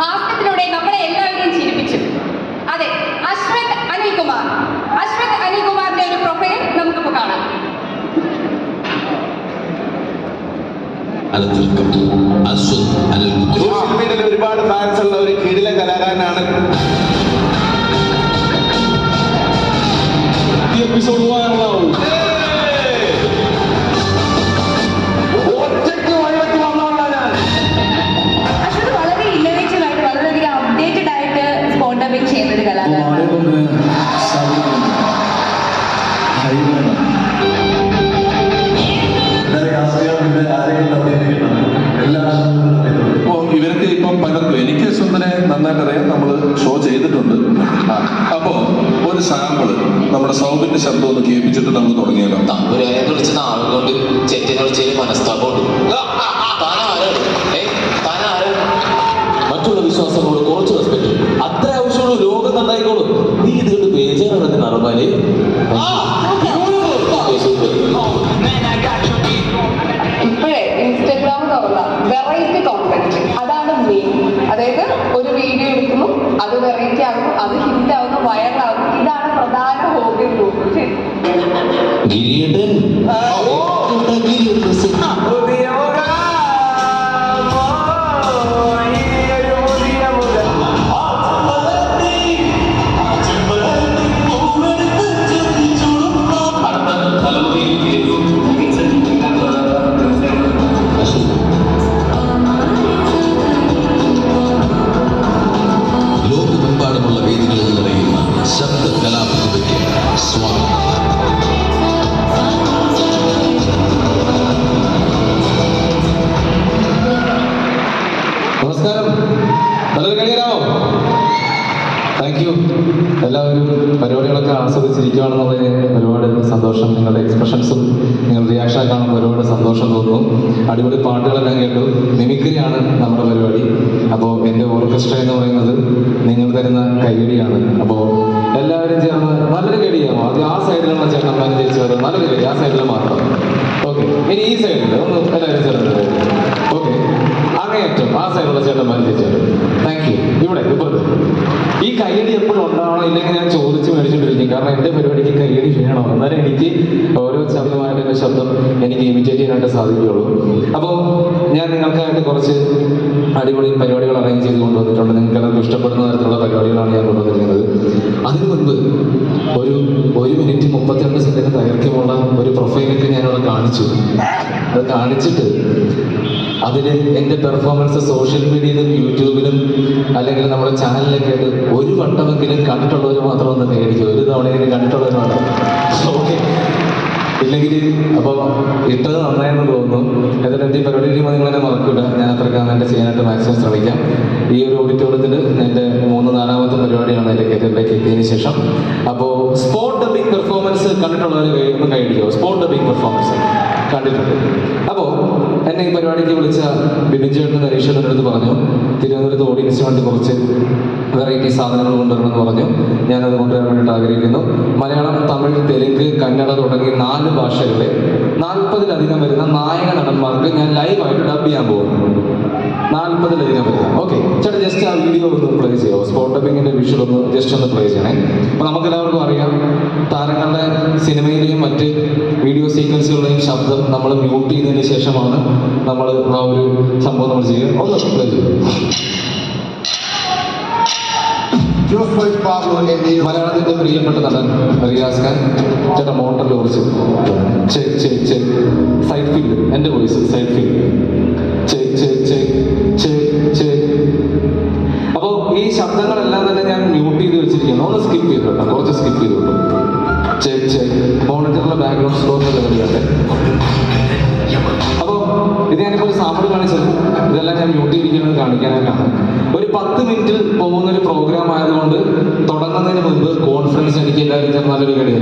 ഹാസ്യത്തിലൂടെ നമ്മളെ എല്ലാവരെയും ചിരിപ്പിച്ചു. അതെ അശ്വത് അനിൽകുമാർ. അശ്വത് അനിൽകുമാറിന്റെ ഒരു പ്രൊഫൈൽ നമുക്കിപ്പോ കാണാം. ഒരുപാട് ഫാൻസ് ഉള്ള ഒരു കീഴിലെ കലാകാരനാണ് ഈ എപ്പിസോഡ് വൈറലാവും മനസ്താപമുണ്ട് താൻ ആരാണ് താൻ ആരാണ് മറ്റുള്ള വിശ്വാസങ്ങളോട് കുറച്ച് റെസ്പെക്ട് അത്ര ആവശ്യമുള്ള ലോകം നന്നായിക്കോളും. നീ ഇത് കണ്ട് ബേജാറാണ് നറമാൽ ഇപ്പോഴേ ഇൻസ്റ്റഗ്രാം തുറന്ന വെറൈറ്റി കോണ്ടന്റ് അതാണ് മെയിൻ അതായത് ഒരു വീഡിയോ എടുക്കുന്നു അത് വെറൈറ്റി ആകുന്നു അത് ഹിറ്റ് ആകുന്നു വൈറലാകുന്നു ഇതാണ് പ്രധാന ഹോബി ഗ്രൂപ്പ് ഗിരീടൻ ആസ്വദിച്ചിരിക്കുകയാണെന്നുള്ളതിന് ഒരുപാട് സന്തോഷം നിങ്ങളുടെ എക്സ്പ്രഷൻസും നിങ്ങളുടെ റിയാക്ഷൻ കാണുമ്പോൾ ഒരുപാട് സന്തോഷം തോന്നുന്നു അടിപൊളി പാട്ടുകളെല്ലാം കേട്ടു. മിമിക്രിയാണ് നമ്മുടെ പരിപാടി. അപ്പോൾ എന്റെ ഓർക്കസ്ട്ര എന്ന് പറയുന്നത് നിങ്ങൾ തരുന്ന കൈയടിയാണ് അപ്പോൾ എല്ലാവരും ചേർന്ന് നല്ലൊരു കൈയടിയാമോ അത് ആ സൈഡിലുള്ള ചേട്ടന്മാരും ചേച്ചി നല്ലൊരു കൈ ആ സൈഡിൽ മാത്രം. ഓക്കെ ഇനി ഈ സൈഡിൽ ഒന്ന് എല്ലാവരും ചേർന്ന്. ആ സൈഡുള്ള ചേട്ടന്മാർ ചേച്ചി താങ്ക് യു ഇവിടെ ഇപ്പുറത്ത്. ഈ കയ്യടി എപ്പോഴും ഉണ്ടാവണം? ഇല്ലെങ്കിൽ ഞാൻ ചോദിച്ച് മേടിച്ചുകൊണ്ടിരിക്കും കാരണം എന്റെ പരിപാടിക്ക് കയ്യടി വേണം. എന്നാലും എനിക്ക് ഓരോ ശബ്ദമായിട്ട് ശബ്ദം എനിക്ക് ഇമിറ്റേറ്റ് ചെയ്യാനായിട്ട് സാധിക്കുകയുള്ളൂ. അപ്പോൾ ഞാൻ നിങ്ങൾക്കായിട്ട് കുറച്ച് അടിപൊളി പരിപാടികൾ അറേഞ്ച് ചെയ്ത് കൊണ്ടുവന്നിട്ടുണ്ട്. നിങ്ങൾക്ക് ഇഷ്ടപ്പെടുന്ന തരത്തിലുള്ള പരിപാടികളാണ് ഞാൻ കൊണ്ടുവന്നിരിക്കുന്നത്. അതിനു മുൻപ് ഒരു ഒരു മിനിറ്റ് മുപ്പത്തിരണ്ട് സെക്കൻഡ് ദൈർഘ്യമുള്ള ഒരു പ്രൊഫൈലൊക്കെ ഞാനവിടെ കാണിച്ചു. അത് കാണിച്ചിട്ട് അതിൽ എന്റെ പെർഫോമൻസ് സോഷ്യൽ മീഡിയയിലും യൂട്യൂബിലും അല്ലെങ്കിൽ നമ്മുടെ ചാനലിലൊക്കെ ആയിട്ട് ഒരു വട്ടമെങ്കിലും കണ്ടിട്ടുള്ളവർ മാത്രം ഒന്ന് മേടിക്കും. ഒരു തവണയെങ്കിലും കണ്ടിട്ടുള്ളവർ മാത്രം. ഓക്കെ ഇല്ലെങ്കിൽ അപ്പോൾ ഇട്ടത് നന്നായെന്ന് തോന്നുന്നു. എന്നിട്ട് എന്റെ ഈ പരിപാടി ഞാൻ അത്രയ്ക്ക് നന്നായിട്ട് ചെയ്യാനായിട്ട് മാക്സിമം ശ്രമിക്കാം. ഈ ഒരു ഓഡിറ്റോറിയത്തിൽ എന്റെ മൂന്ന് നാലാമത്തെ പരിപാടിയാണ് എന്റെ കരിയറിലേക്ക് എത്തിയതിന് ശേഷം. അപ്പോൾ സ്പോട്ട് ഡബിങ് പെർഫോമൻസ് കണ്ടിട്ടുള്ളവർ കഴിയുമ്പോൾ കൈയടിക്കുമോ സ്പോട്ട് ഡബിങ് പെർഫോമൻസ് കണ്ടിട്ടുണ്ട്. അപ്പോൾ എന്നെ ഈ പരിപാടിക്ക് വിളിച്ച ബിബിൻ ചേട്ടൻ നരീഷ് അടുത്ത് പറഞ്ഞു. തിരുവനന്തപുരത്ത് ഓഡിയൻസ് വേണ്ടി കുറച്ച് വെറൈറ്റി സാധനങ്ങൾ കൊണ്ടുവരണമെന്ന് പറഞ്ഞു. ഞാനത് കൊണ്ടുവരാൻ വേണ്ടിയിട്ട് ആഗ്രഹിക്കുന്നു. മലയാളം തമിഴ് തെലുങ്ക് കന്നഡ തുടങ്ങി നാല് ഭാഷകളിലെ നാൽപ്പതിലധികം വരുന്ന നായക നടന്മാർക്ക് ഞാൻ ലൈവായിട്ട് ഡബ് ചെയ്യാൻ പോകുന്നു. നാൽപ്പതിലധികം വരുന്ന. ഓക്കെ ചേട്ടാ ജസ്റ്റ് ആ വീഡിയോ ഒന്ന് പ്ലേ ചെയ്യുമോ സ്പോട്ട് ഡബിങ്ങിന്റെ വിഷ്വൽ ഒന്ന് ജസ്റ്റ് ഒന്ന് പ്ലേ ചെയ്യണേ. അപ്പൊ നമുക്ക് എല്ലാവർക്കും അറിയാം താരങ്ങളുടെ സിനിമയിലെയും മറ്റ് വീഡിയോ സീക്വൻസുകളുടെയും ശബ്ദം നമ്മൾ മ്യൂട്ട് ചെയ്തതിന് ശേഷമാണ് നമ്മൾ ആ ഒരു സംഭവം നമ്മൾ ചെയ്യുക. ഒന്ന് പ്ലേ ചെയ്യും. മലയാളത്തിന്റെ പ്രിയപ്പെട്ട നടൻ റിയാസ് ഖാൻ ചേട്ടാ മോട്ടറിൽ ലോറിച്ച് സൈഡ് ഫീൽഡ് എന്റെ voice side field check check check check check കാണിക്കാനായിട്ടാണ് ഒരു പത്ത് മിനിറ്റിൽ പോകുന്ന ഒരു പ്രോഗ്രാം ആയതുകൊണ്ട് തുടങ്ങുന്നതിന് മുൻപ് കോൺഫറൻസ് എനിക്ക് എല്ലാവരും നല്ലൊരു കടി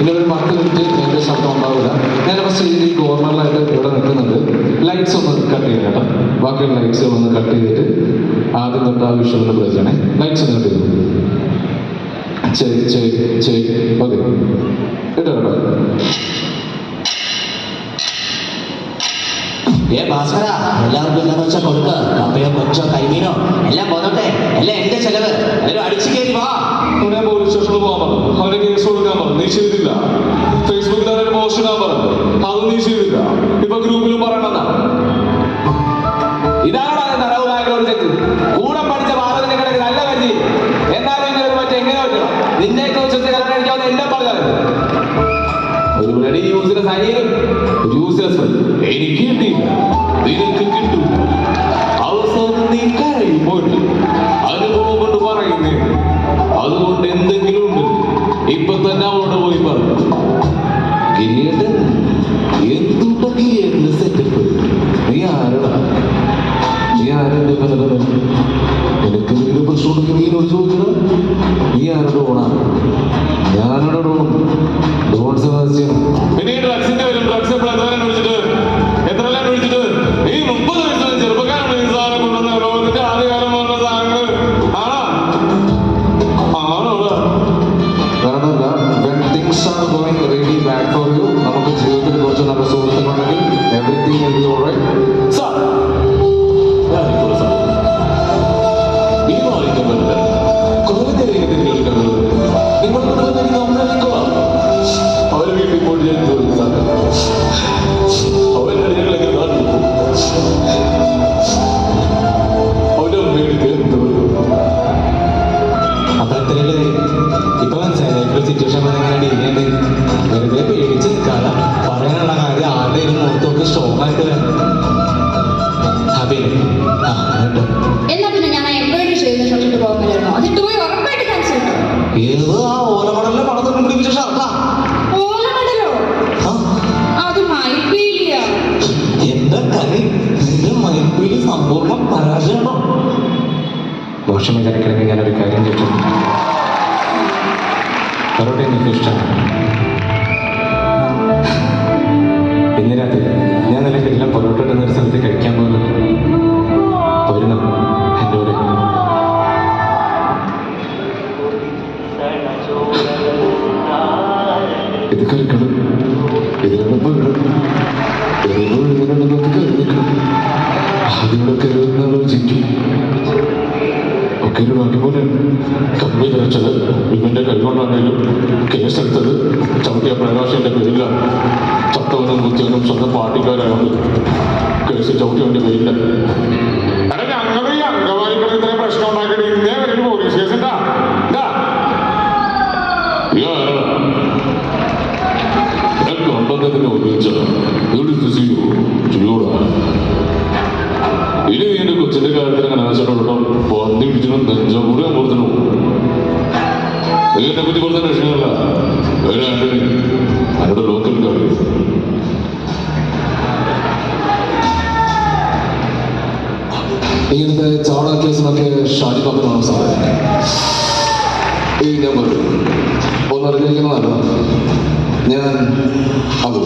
ഇനി ഒരു പത്ത് മിനിറ്റ് എന്റെ ശബ്ദം ഉണ്ടാവില്ല. ഞാനിപ്പോൾ സ്റ്റേജിൽ ഈ കോർണറിലായിട്ട് ഇവിടെ നിൽക്കുന്നുണ്ട്. ലൈറ്റ്സ് ഒന്ന് കട്ട് ചെയ്യാം കേട്ടോ. ബാക്കിയുള്ള ലൈറ്റ്സ് ഒന്ന് കട്ട് ചെയ്തിട്ട് ആദ്യം തൊട്ട് ആ ഒന്ന് പ്ലേ ലൈറ്റ്സ് ഒന്ന് കട്ട് ചെയ്തു? ശരി ശരി ശരി ഓക്കെ കേട്ടോ കേട്ടോ. ഏ ഭാസ്കര എല്ലാവർക്കും എന്താന്ന് വെച്ചാൽ കൊടുക്ക. കപ്പയോ കൊച്ചോ കരിമീനോ എല്ലാം പോന്നോട്ടെ. എല്ലാം എന്റെ ചെലവ്. എല്ലാവരും അടിച്ചു കയറി വാ. അവനെ പോലീസ് സ്റ്റേഷനിൽ പോകാൻ പറഞ്ഞു. അവരെ കേസ് കൊടുക്കാൻ പറഞ്ഞു. നീ ചെയ്തില്ല. ഫേസ്ബുക്കിൽ അവരെ പോസ്റ്റ് ഇടാൻ പറഞ്ഞു. അത് നീ ചെയ്തില്ല. ഇപ്പൊ ഗ്രൂപ്പിലും പറയണമെന്നാ ഇതാണ് നരവ് ബാംഗ്ലൂർ ചെക്ക് കൂടെ പഠിച്ച ഭാരതത്തിന്റെ കിടക്ക് നല്ല കരുതി. എന്നാലും ഇങ്ങനെ ഒരു മറ്റേ എങ്ങനെ പറ്റണം നിന്നെയൊക്കെ വിശ്വസിച്ച് കല്യാണം കഴിക്കാവുന്ന ഒരു ബ്ലഡി യൂസ്ലെസ് എനിക്ക് കിട്ടിയില്ല. നിനക്ക് കിട്ടും. അവസാനം നീ കരയുമ്പോൾ അനുഭവം കൊണ്ട് പറയുന്നേ. അതുകൊണ്ട് എന്തെങ്കിലും ഉണ്ട്. ഇപ്പൊ തന്നെ അവളോട് പോയി പറഞ്ഞു പൊറോട്ട എനിക്ക് ഇന്ന് രാത്രി ഞാൻ നിനക്കെല്ലാം പൊറോട്ട ഇടുന്ന ഒരു സ്ഥലത്ത് കഴിക്കാൻ പോകുന്നുണ്ട്. ഒക്കെ ഒരു ബാക്കി പോലെ. കമ്പി തെരച്ചത് ഇവന്റെ കൈകൊണ്ടാണേലും സ്വന്തം പാർട്ടിക്കാരായോണ്ട് കേസ് ചവിട്ടി വേണ്ടി അംഗവാദികൾ ഇത്രയും പ്രശ്നം ഉണ്ടാക്കിയിട്ട് ഇന്നേ വരെ ഒരു പോലീസ് കേസ്. ഉണ്ടാ ഞാൻ കണ്ടതിനെ ഉപയോഗിച്ചത് ചെയ്യൂടാ ഇനി നീ എന്റെ കൊച്ചിന്റെ കാര്യത്തിൽ അങ്ങനെ ആവശ്യപ്പെട്ടോ പന്നി പിടിച്ചിട്ടും നെഞ്ചം കൂടി അമ്പൂർത്തിനു നീ എന്നെ പറ്റി പറഞ്ഞ ആന്റണി ഈ നമ്പർ ഒന്ന് അറിഞ്ഞിരിക്കുന്നതല്ല ഞാൻ അത്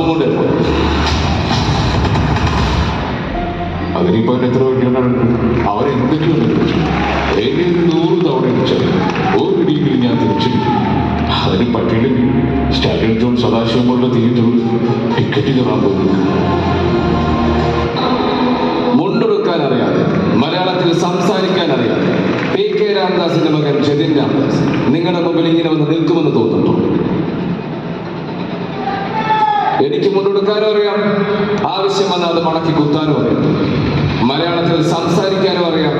കൊണ്ട് അതിനിപ്പോ എത്ര വേണ്ടിയുണ്ട് അവരെന്തൊക്കെയുണ്ട് എന്നെ ഒരു നൂറ് തവണ ഇടിച്ചാൽ ഒരിടിയെങ്കിലും ഞാൻ തിരിച്ചടിക്കും അതിന് പറ്റിയില്ലെങ്കിൽ സ്റ്റാലിൻ ജോൺ സദാശിവം പോലുള്ള തിയേറ്ററുകൾ ടിക്കറ്റ് കയറാൻ പോകുന്നു അറിയാതെ മലയാളത്തിൽ സംസാരിക്കാൻ അറിയാതെ പി കെ രാംദാസിന്റെ മകൻ ജതിൻ രാംദാസ് നിങ്ങളുടെ മുമ്പിൽ ഇങ്ങനെ വന്ന് നിൽക്കുമെന്ന് തോന്നുന്നു മുണ്ടെടുക്കാനും അറിയാം. ആവശ്യം വന്നാൽ അത് മടക്കി കുത്താനും അറിയാം. മലയാളത്തിൽ സംസാരിക്കാനും അറിയാം.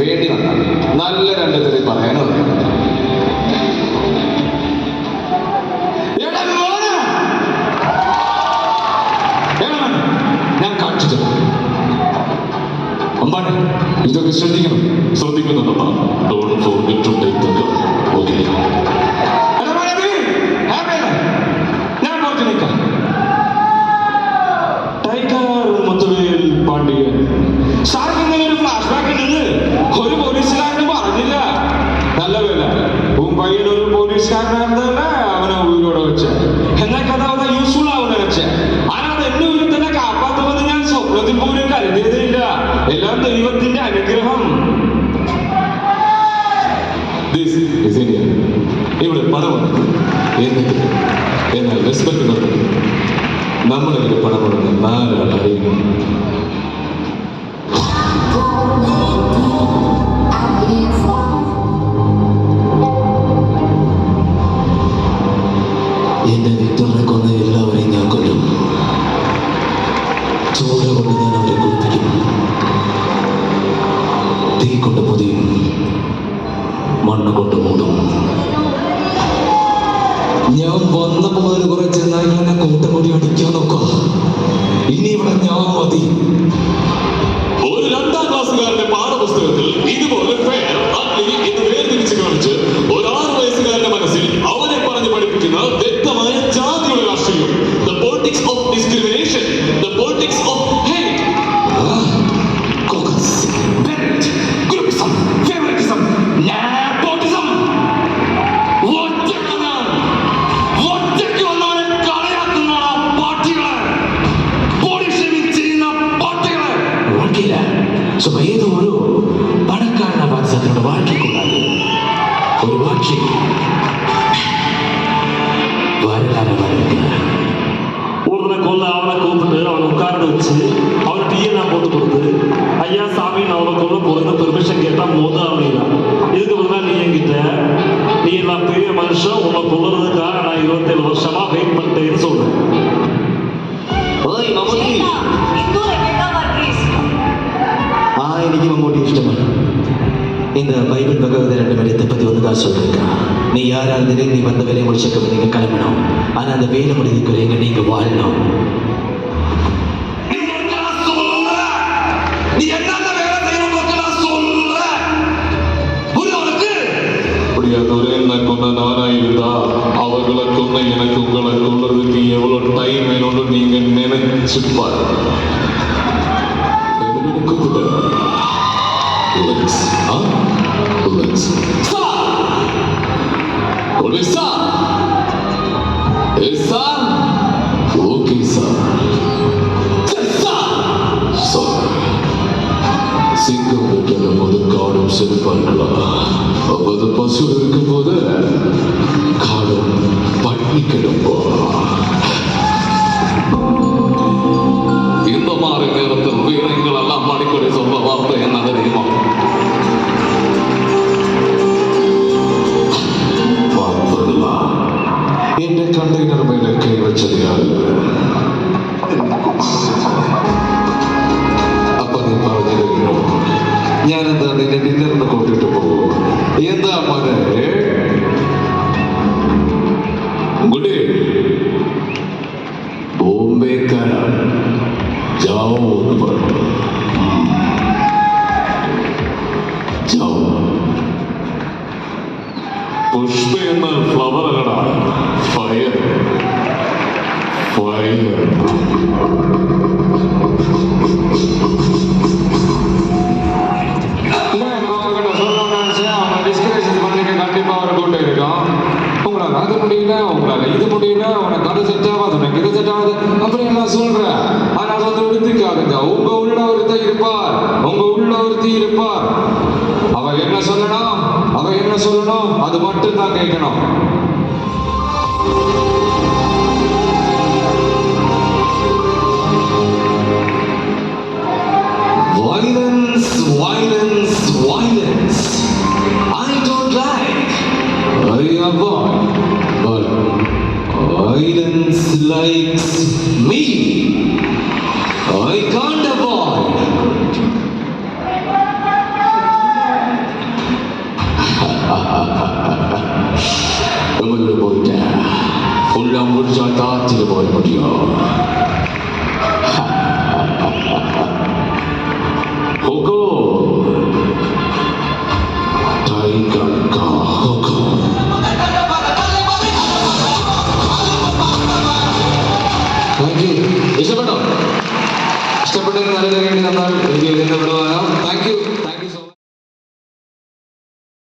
വേണ്ടി നല്ല രണ്ട് തെറി പറയാനും അറിയാം! ഞാൻ ഇതൊക്കെ ശ്രദ്ധിക്കണം. ശ്രദ്ധിക്കുന്നുണ്ടോ? ഡിസൈഡ് ചെയ്യാൻ ഇവിടെ പണമാണ് എന്നിട്ട് എന്നാൽ റെസ്പെക്ട് നൽകണം നമ്മളിങ്ങനെ പണമുണ്ടെന്ന് നാലാൾ അറിയണം Thank you. சாமின்னு அவனுக்கு கூட பிறந்து பெர்மிஷன் கேட்டால் மோத அப்படின்னா இதுக்கு முன்னாடி நீ என்கிட்ட நீ எல்லாம் பெரிய மனுஷன் உன்னை கொள்ளுறதுக்காக நான் இருபத்தேழு வருஷமா வெயிட் பண்ணிட்டேன்னு சொல்றேன் ആ എനിക്ക് മമ്മൂട്ടി ഇഷ്ടമാണ് இந்த பைபிள் பகவதி ரெண்டு பேரை பற்றி வந்து தான் சொல்லியிருக்கிறான் நீ யாராக இருந்தாலும் நீ வந்த வேலையை முடிச்சக்க நீங்கள் கிளம்பணும் ஆனால் அந்த வேலை முடிவுக்குள்ள நீங்கள் வாழணும் சொன்ன நானா இருந்தா அவர்களுக்குள்ள எனக்கு உங்களுக்கு உள்ளதுக்கு எவ்வளவு டைம் வேணும்னு நீங்க நினைச்சு ஓகே சார் சிங்கம் வெட்டலும் போது காடும் செருப்பார்களா அவ்வளவு பசு இருக்கும் போது காடும் பட்னி கிடப்போம் you. കാറ്റിന് പോലെ മതിയോ ഇഷ്ടപ്പെട്ടെന്ന് നല്ല കേട്ടി തന്നാൽ എനിക്ക് ഇതിൻ്റെ ഇവിടെ